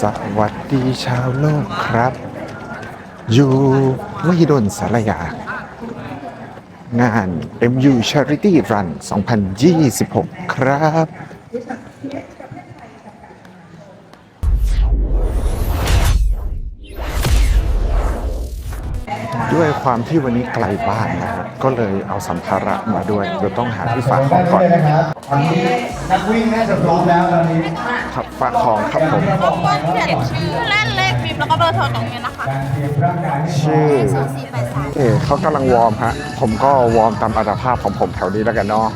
สวัสดีชาวโลกครับ อยู่มหิดลสารยา งาน MU Charity Run 2026 ครับ ด้วยความที่วันนี้ไกลบ้านนะฮะก็เลยเอาสัมภาระมาด้วยเดี๋ยวต้องหาที่ฝากของก่อนได้เลยนะครับ ตอนนี้นักวิ่งน่าจะพร้อมแล้วตอนนี้ครับฝากของครับผมรบกวนเขียนชื่อเล่นเลขบิมแล้วก็เบอร์โทรตรงนี้นะคะการเตรียมร่างกายให้พร้อมชื่อศูนย์สี่แปดสามเอ๋เขากำลังวอร์มฮะ ผมก็วอร์มตามอัตภาพของผมแถวนี้แล้วกันเนาะ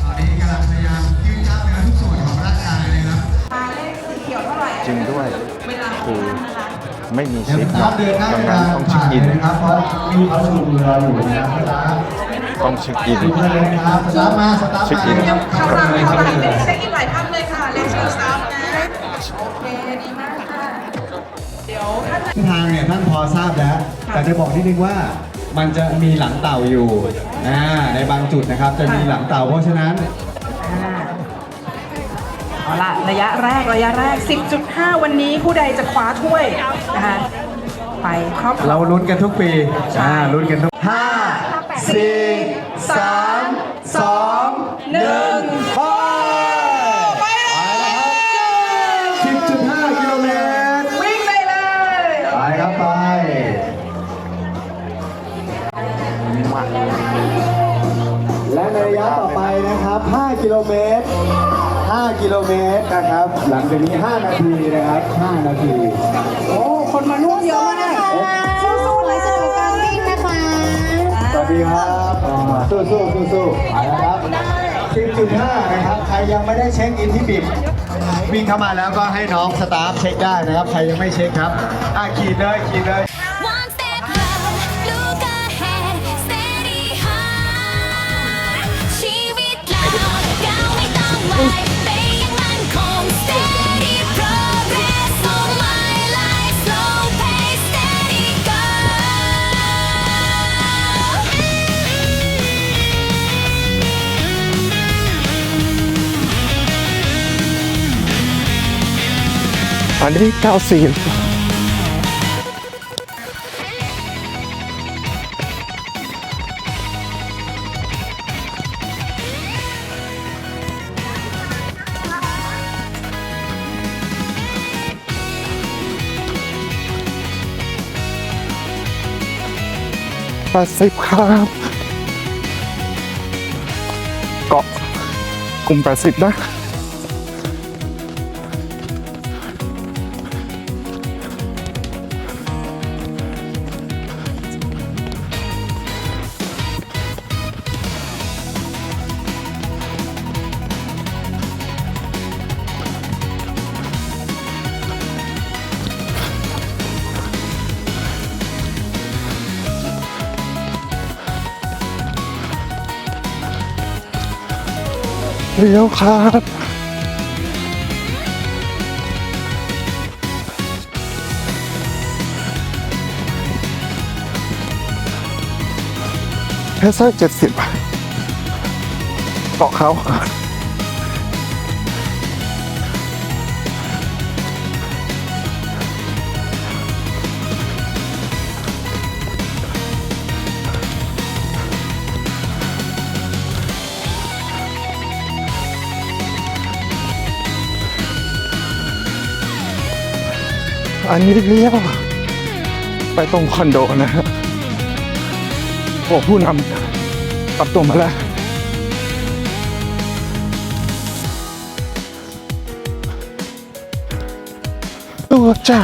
ตอนนี้กำลังพยายามยืดกล้ามเนื้อทุกส่วนของร่างกายเลยครับจริงด้วยคือไม่มีเดี๋ยวชิปสตาร์ทเดินหน้าดังเวนั้ลานต้องผ่าเช็คนอินเลยนะครับเพราะมีเขาชูมือเราอยู่นะครับส ตาร์ทต้องเช็คอินดูเลยนะครับสตาร์ทมาสตาร์ทเช็คอิน มาครับข้างหลังข้างหลังไม่ได้เช็คอินหลายท่านเลยค่ะเลขชื่อสตาฟนะ โอเค ดีมากค่ะ เดี๋ยวท่าน เส้นทางเนี่ยท่านพอทราบแล้ว แต่จะบอกนิดนึงว่ามันจะมีหลังเต่าอยู่อ่าในบางจุดนะครับจะมีหลังเต่าเพราะฉะนั้นเอาละระยะแรกระยะแรก 10.5 วันนี้ผู้ใดจะคว้าถ้วยนะคะไปครอบครัวเราลุ้นกันทุกปีอ่าลุ้นกันทุกห้า สี่สามสองหนึ่งไปแล้วครับสิบจุดห้ากิโลเมตรวิ่งไปเลยไปครับไปและในระยะต่อไปนะครับ 5 กิโลเมตร 5 กิโลเมตรนะครับ หลังจากนี้ 5 นาทีนะครับ 5 นาที โอ้ คนมาร่วมเยอะมาก ดีครับอ่าสู้สู้สู้สู้ไปแล้วครับ10.5นะครับ ใครยังไม่ได้เช็คอินที่บิบวิ่งเข้ามาแล้วก็ให้น้องสตาฟเช็คได้นะครับ ใครยังไม่เช็คครับอะขีดเลยขีดเลย อันนี้94แปดสิบครับเกาะกลุ่มแปดสิบนะ เลี้ยวครับแค่สักเจ็ดสิบเกาะเขา อันนี้เลี้ยวไปตรงคอนโดนะฮะโอ้ผู้นำปรับตัวมาแล้ว ตัวจ้า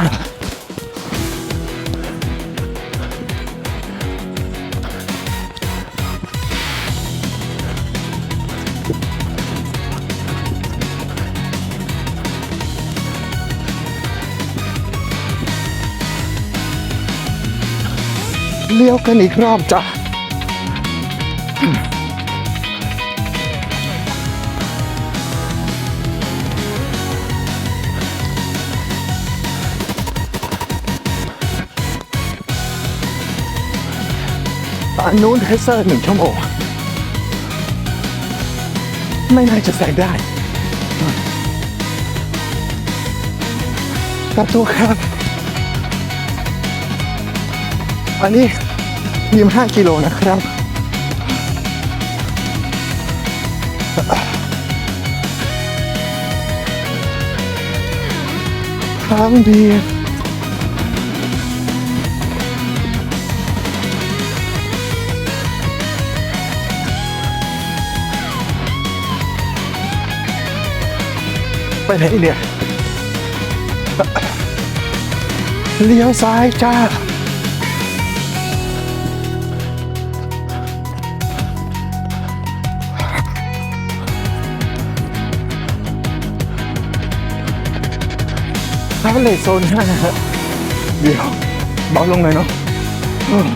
กันอีกรอบจ้ะอันนู้นเทสเซอร์หนึ่งชั่วโมงไม่น่าจะแซงได้กลับตัวครับ อันนี้ ยีมห้ากิโลนะครับ ครั้งเดียวไปไหนเนี่ย เลี้ยวซ้ายจ้า ถ้าเลยโซนห้าฮะเดี๋ยวเบาลงหน่อยเนาะอืม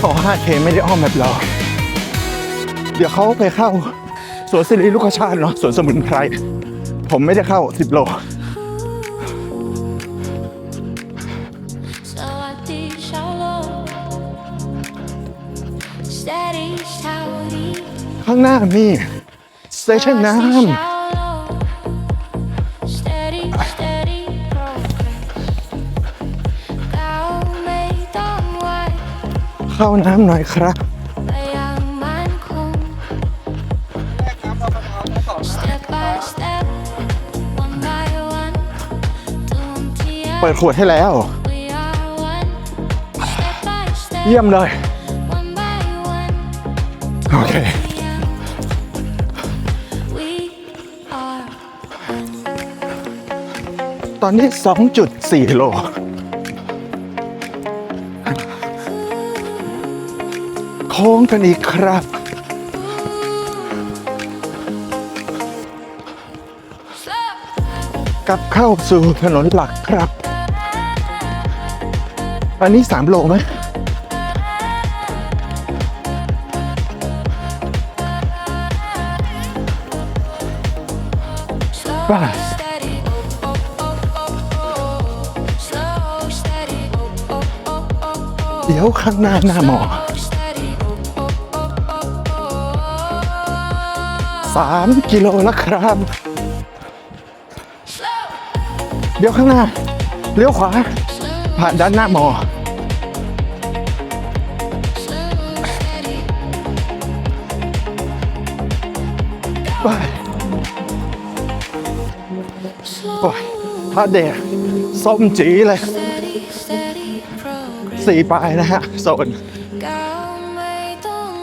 ขอ 5K ไม่ได้อ้อมแบบเรา เดี๋ยวเขาไปเข้าสวนสิริลูกชาติเนาะสวนสมุนไพร ผมไม่ได้เข้า 10 โลสวัสดีชาวโลข้างหน้ามี สเตชันน้ Steady Steady progress ก้าวไม่ต้องไวำเข้าน้ำหน่อยครับไปอย่างมั่นคง Step by step one by one ทุกที่เปิดขวดให้แล้ว We are one Step by step เยี่ยมเลย one by one โอเค ตอนนี้ 2.4 โล โค้งกันอีกครับ กลับเข้าสู่ถนนหลักครับ อันนี้ 3 โลไหม slow Right. เดี๋ยวข้างหน้าหน้าหมอ steady oh oh oh oh oh 3กิโลแล้วครับเดี๋ยวข้างหน้า เลี้ยวขวา ผ่านด้านหน้าหมอ ไปโอ้ยพระเดชส้มจีเลย สี่ปลายนะฮะโซน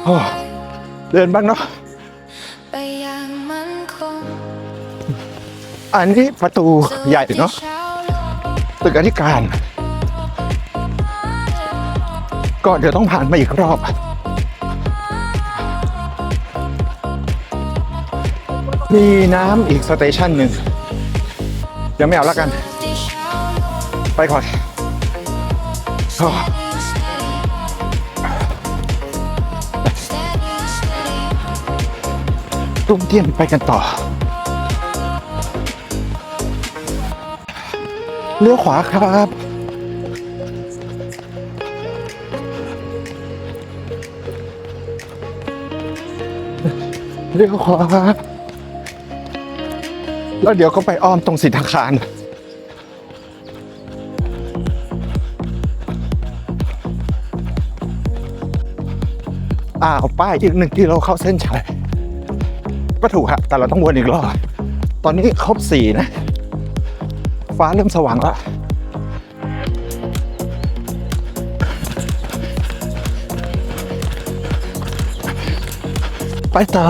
โอ้เดินบ้างเนาะอันนี้ประตูใหญ่เนาะตึกอธิการ ก็เดี๋ยวต้องผ่านมาอีกรอบมีน้ำอีกสเตชันหนึ่งยังไม่เอาแล้วกัน ไปก่อน ตุ้มเตี้ยมไปกันต่อ เลี้ยวขวาครับ เลี้ยวขวาแล้วเดี๋ยวก็ไปอ้อมตรงสิทธาคาร อ้าวป้ายอีกหนึ่งกิโลเข้าเส้นชัยก็ถูกฮะแต่เราต้องวนอีกรอบตอนนี้ครบสี่นะ ฟ้าเริ่มสว่างแล้วไปต่อ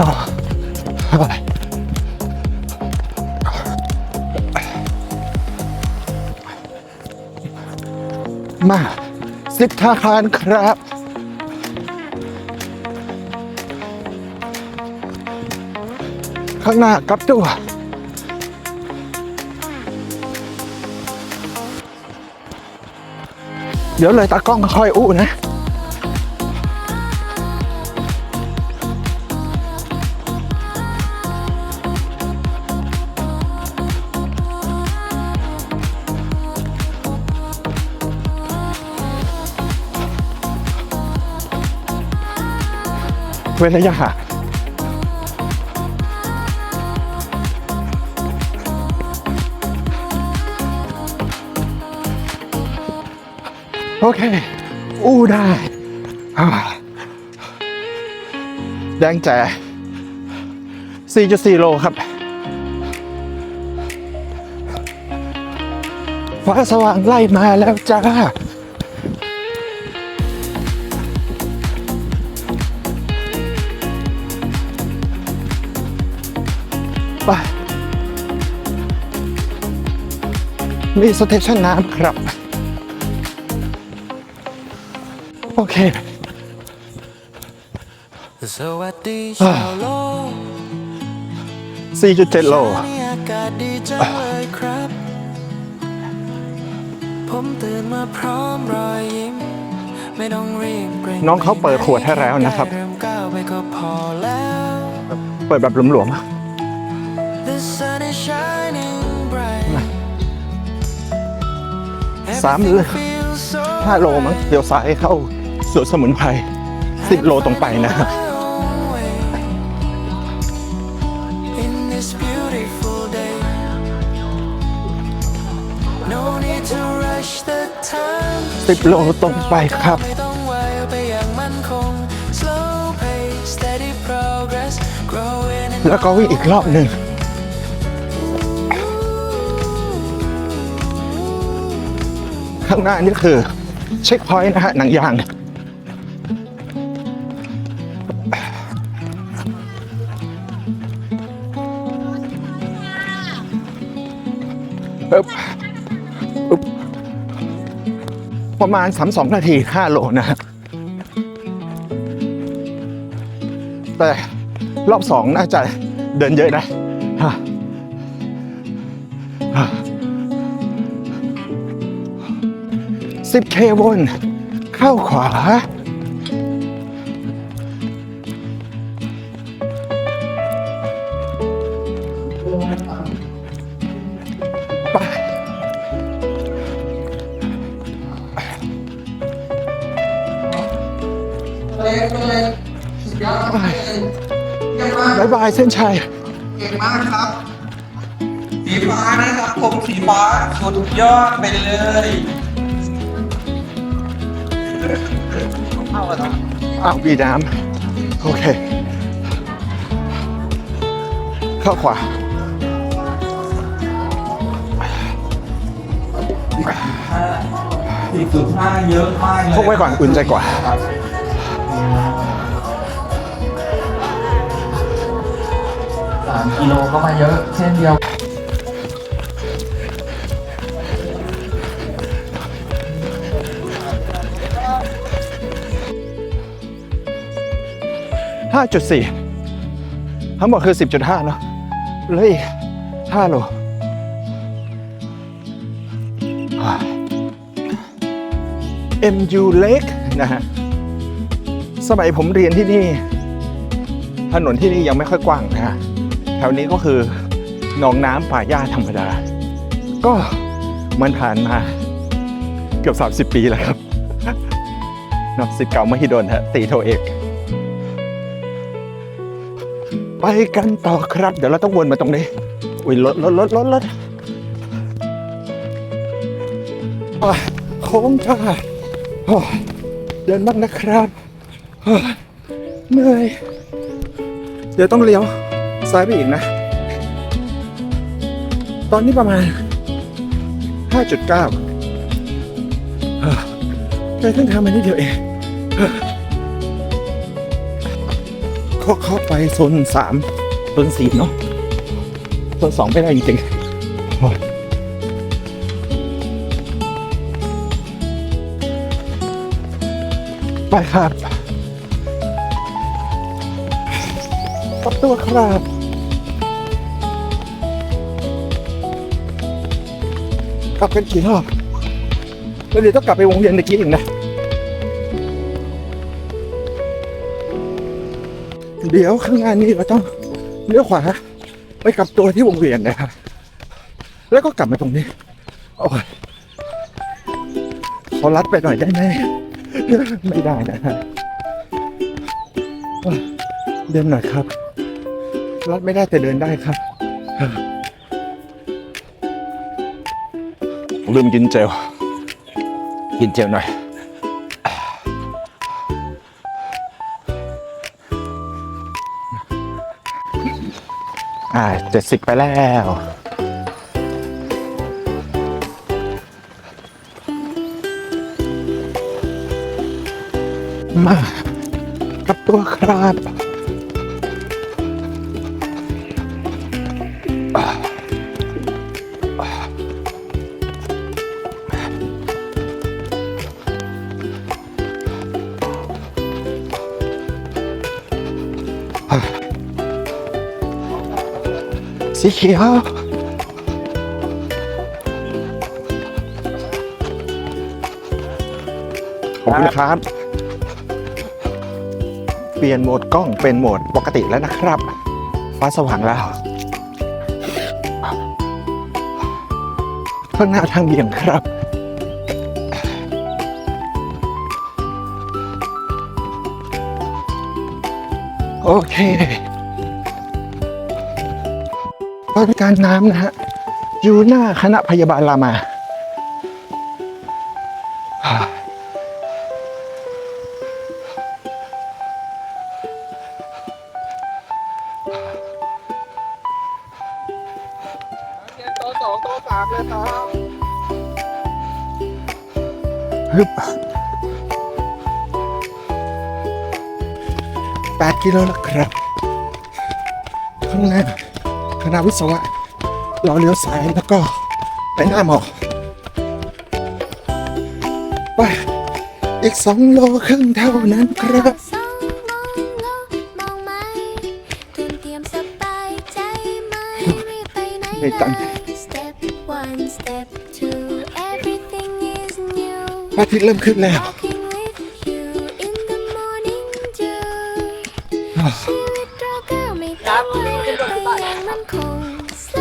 มาสิบธาคารครับ ข้างหน้ากับตัวเดี๋ยวเลยตากล้องค่อยอู้นะเว้นระยะห่าง โอเค อู้ได้แดงแจ๋4.4 โลครับ ฟ้าสว่างไล่มาแล้วจ้าไปมีสเตชันน้ำครับ โอเค สวัสดีชาวโลก4.7 โลนี่อากาศดีจังเลยครับ ผมตื่นมาพร้อมรอยยิ้ม ไม่ต้องรีบเร่งน้องเขาเปิดขวดให้แล้วนะครับ แเริ่มก้าวไปก็พอแล้ว เปิดแบบหลวม The sun is shining bright สามหรือ Everything feels so ๆ 5 โลมั้งเดี๋ยวซ้ายเข้า สวนสมุนไพร10โลตรงไปนะครับ my own way In this beautiful day No need to rush the time 10โลตรงไปครับไม่ต้องไวไปอย่างมั่นคง Slow pace steady progress growing in แล้วก็วิ่งอีกรอบหนึ่ง ข้างหน้านี่คือ เช็คพอยต์นะฮะหนังยาง ประมาณ32นาที5โลนะ แต่รอบสองน่าจะเดินเยอะนะฮะฮะ 10K วนเข้าขวา ลายเส้นชัย เก่งมากครับ สีฟ้านะครับผมสีฟ้าสุดยอดไปเลยเอาละอ้าวบีน้ำโอเค เข้าขวา สี่สุดห้าเยอะมากเลยพกไว้ก่อนอุ่นใจกว่า 3กิโลก็มาเยอะเช่นเดียวห้าจุดสี่ทั้งหมดคือสิบจุดห้าเนาะเลยห้าโลเอ็มยูเล็กนะฮะ สมัยผมเรียนที่นี่ ถนนที่นี่ยังไม่ค่อยกว้างนะฮะ แถวนี้ก็คือหนองน้ำป่าหญ้าธรรมดา ก็มันผ่านมาเกือบ 30 ปีแล้วครับนอะสิทธิ์เก่ามหิดลฮะตีโทเอก ไปกันต่อครับ เดี๋ยวเราต้องวนมาตรงนี้ อุ้ยรถรถรถรถรถอะโค้งจ้าเดินมากนะครับเหนื่อย เดี๋ยวต้องเลี้ยว ซ้ายไปอีกนะ ตอนนี้ประมาณ 5.9เฮ้ยแค่เพิ่งทำมานิดเดียวเองเฮ้ยเข้าไปโซนสามโซนสี่เนาะโซนสองไม่ได้จริงๆไปครับ ตัวครับกลับกันกี่รอบแล้วเดี๋ยวต้องกลับไปวงเวียนเมื่อกี้อีกนะ เดี๋ยวข้างหน้านนี้เราต้องเลี้ยวขวาไปกลับตัวที่วงเวียนนะครับ แล้วก็กลับมาตรงนี้ โอ้ยขอรัดไปหน่อยได้ไหมไม่ได้นะเดินหน่อยครับ ลัดไม่ได้แต่เดินได้ครับ ลืมกินเจลกินเจลหน่อย อ่าเจ็ดสิบไปแล้วมากับตัวครับ เขียว ขอบคุณครับ เปลี่ยนโหมดกล้องเป็นโหมดปกติแล้วนะครับ ฟ้าสว่างแล้วข้างหน้าทางเบี่ยงครับโอเค บริการน้ำนะฮะ อยู่หน้าคณะพยาบาลรามาฮึบแปดกิโลแล้วครับข้างหน้า คณะวิศวะเราเลี้ยวซ้ายแล้วก็ไปหน้าหมอไปอีกสองโลครึ่งเท่านั้นครับสองมองโลกมองไหมเตรียมเตรียมสบายใจไหมรีบไปไหนไม่ตั้งเลย Step one step two everything is new พระอาทิตย์เริ่มขึ้นแล้ว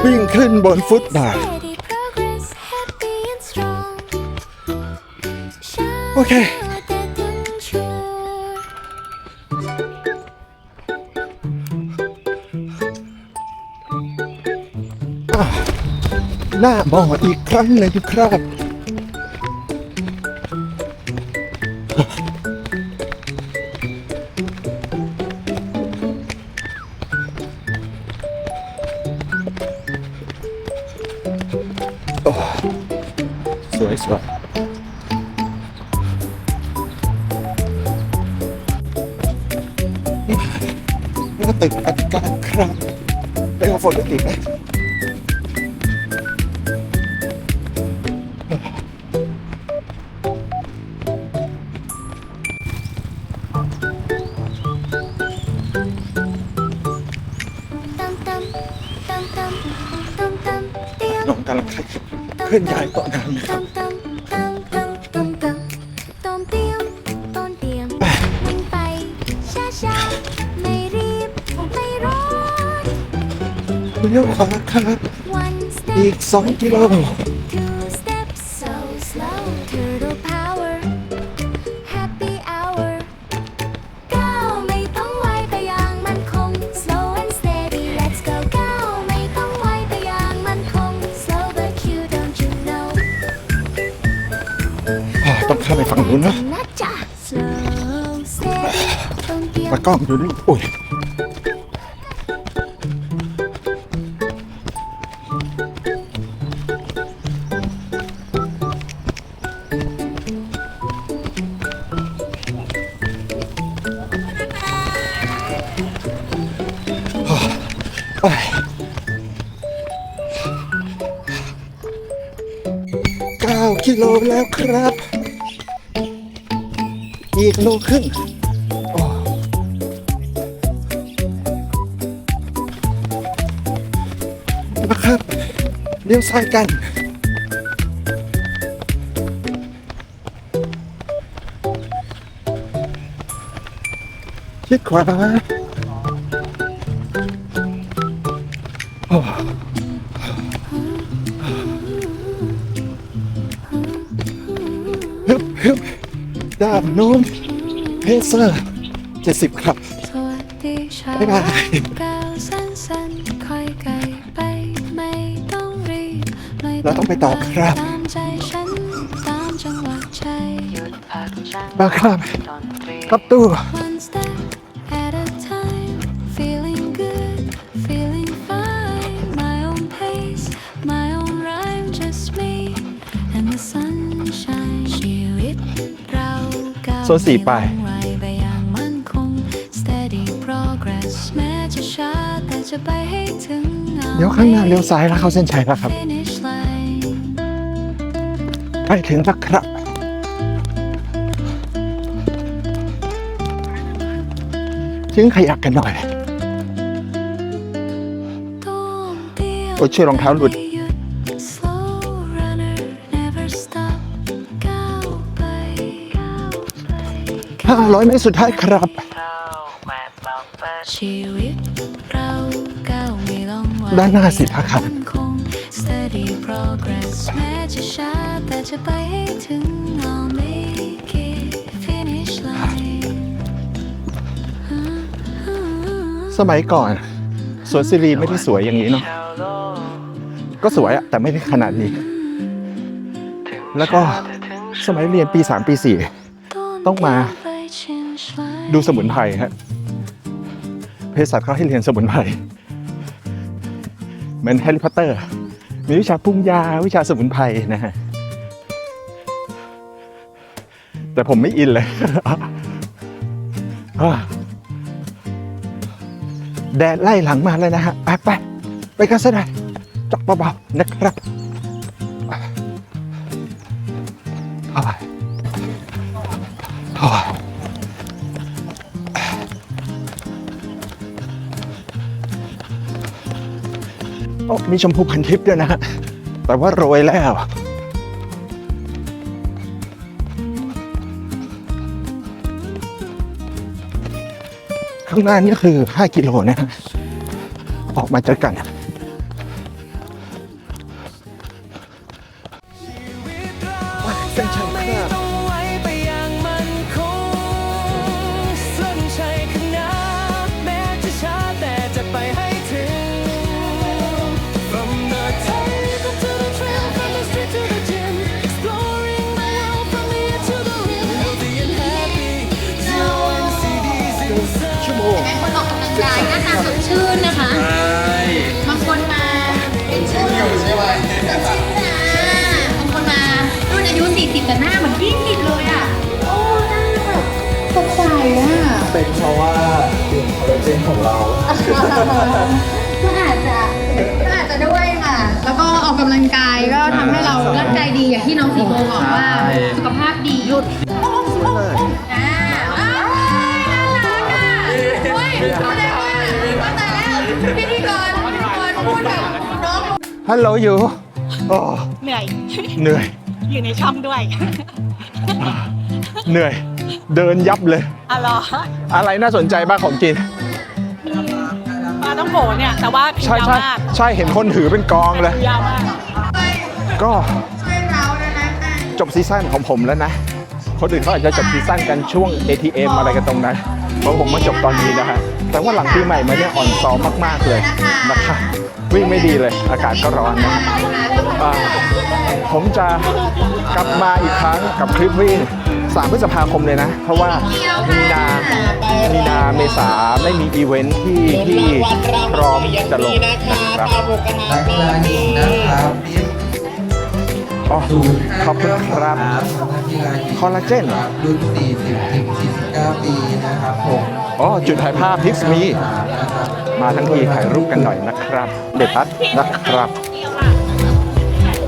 วิ่งขึ้นบนฟุตบาท โอเค หน้าบ่ออีกครั้งเลยทุกครับ โอ้สวยสวยนี่ก็ตึก เคลื่อนย้ายโต๊ะน้ำนะครัตั้บมตั้มตั้มตั้มตั้มตั้มเตรียมต้นเตรียมวิ่งไปช้าช้าๆไม่รีบไม่ร้อนเลี้ยวขวาครับ one step อีก2กิโล ต้องเตรียมตากล้องอยู่นี่อุ้ยไปเก้ากิโลแล้วครับ อีกโลครึ่ง เลี้ยวซ้ายกัน ชิดขวาโอ้ฮึบฮึบด้านโน้นเพเซอร์เจ็ดสิบครับสวัสดีเช้าบ๊ายบาย เราต้องไปต่อครับมาครับครับตู้โซนสี่ไปเดี๋ยวข้างหน้าเลี้ยวซ้ายแล้วเข้าเส้นชัยแล้วครับ ไปถึงสักครับทิ้งขยะกกันหน่อย โอ้ช่วยรองเท้าหลุดห้าร้อยเมตรสุดท้ายครับ ด้านหน้าสิทธาคาร จะไปให้ถึง I'll make it finish line สมัยก่อน สวนสิรีไม่ได้สวยอย่างนี้เนาะก็สวยอะแต่ไม่ได้ขนาดนี้ แล้วก็สมัยเรียนปี 3 ปีต้องมาดูสมุนไพรฮะเภสัชเขาให้เรียนสมุนไพรเหมือนแฮร์รี่พอตเตอร์ มีวิชาปรุงยาวิชาสมุนไพรนะฮะ แต่ผมไม่อินเลย แดดไล่หลังมาเลยนะฮะ ไปไปไปกันซะหน่อยจอกเบาๆนะครับเอาไปเอาไปโอ้มีชมพูพันทิพย์ด้วยนะฮะ แต่ว่าโรยแล้ว ข้างหน้านี่คือ 5 กิโลนะฮะออกมาเจอกัน ชั่วโมง คนออกกำลังกายหน้าตาสดชื่นนะคะบางคนมาเป็นชื่อใช่ไหมบางคนมารุ่นอายุ 40แต่หน้าเหมือน20เลยอะ โอ้หน้าแบบสดใสอะ เป็นเพราะว่าดื่มคอลลาเจนของเรา ก็อาจจะก็อาจจะด้วยค่ะ แล้วก็ออกกำลังกายก็ทำให้เราร่างกายดีอย่างที่น้องสีโมบอกว่า สุขภาพดีหยุดอ่าอ้ พิธีกรพิธีกรพูดแบบน้องฮัลโหลอยู่โอ้เหนื่อย เหนื่อย อยู่ในช่องด้วยเหนื่อย เดินยับเลย อ๋อเหรออะไรน่าสนใจบ้างของกิน ปลาต้องโผเนี่ย แต่ว่าคิวใช่ยาวใช่มากใช่เห็นคนถือเป็นกองเลยคิวยาวมากก็จบซีซั่นของผมแล้วนะ คนอื่นเขาอาจจะจบซีซั่นกันช่วง ATM อะไรกันตรงนั้น เพราะผมมาจบตอนนี้นะฮะแต่ว่าหลังปีใหม่มาเนี่ยอ่อนซ้อมมาก ๆ เลยนะคะวิ่งไม่ดีเลย อากาศก็ร้อนนะผมจะกลับมาอีกครั้งกับคลิปวิ่ง3พฤษภาคมเลยนะ เพราะว่ามีนา มีนาเมษาไม่มีอีเวนท์ที่ที่พร้อมจะลงนะครับ อ๋อขอบคุณครับนักกีฬาหญิงคอลลาเจนเหรอรุ่น40ถึง49ปีนะครับผมอ๋อจุดถ่ายภาพพิกซ์มีนะครับมาทั้งทีถ่ายรูปกันหน่อยนะครับ เด็ดพัดนะครับ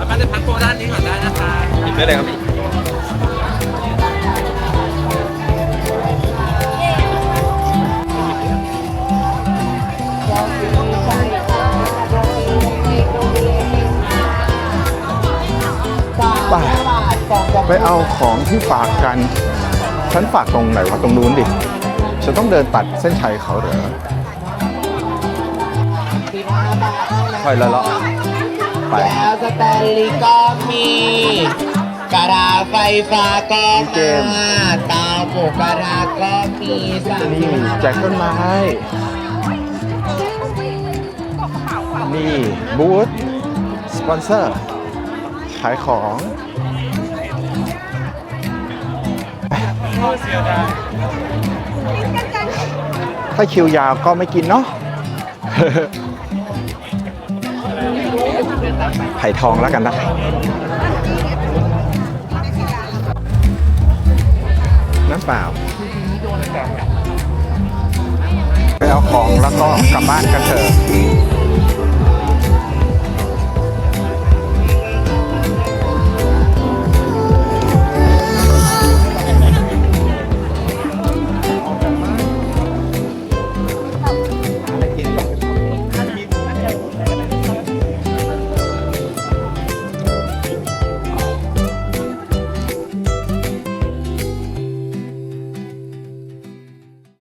มันจะพักโปรด้านนี้ก่อนได้นะคะหยิบได้เลยครับ ไปไปเอาของที่ฝากกัน ฉันฝากตรงไหนวะตรงนู้นดิ ฉันต้องเดินตัดเส้นชัยเขาเหรอไปแล้วเลาะไปแล้วสแตนลีย์ก็มีกระดาษไฟฟ้าก็เกมมาตาโปกกระดาษก็มีสามนี่แจกต้นไม้นี่บูธสปอนเซอร์ ขายของถ้าคิวยาวก็ไม่กินเนาะไผ่ทองแล้วกันนะน้ำเปล่าไปเอาของแล้วก็กลับบ้านกันเถอะ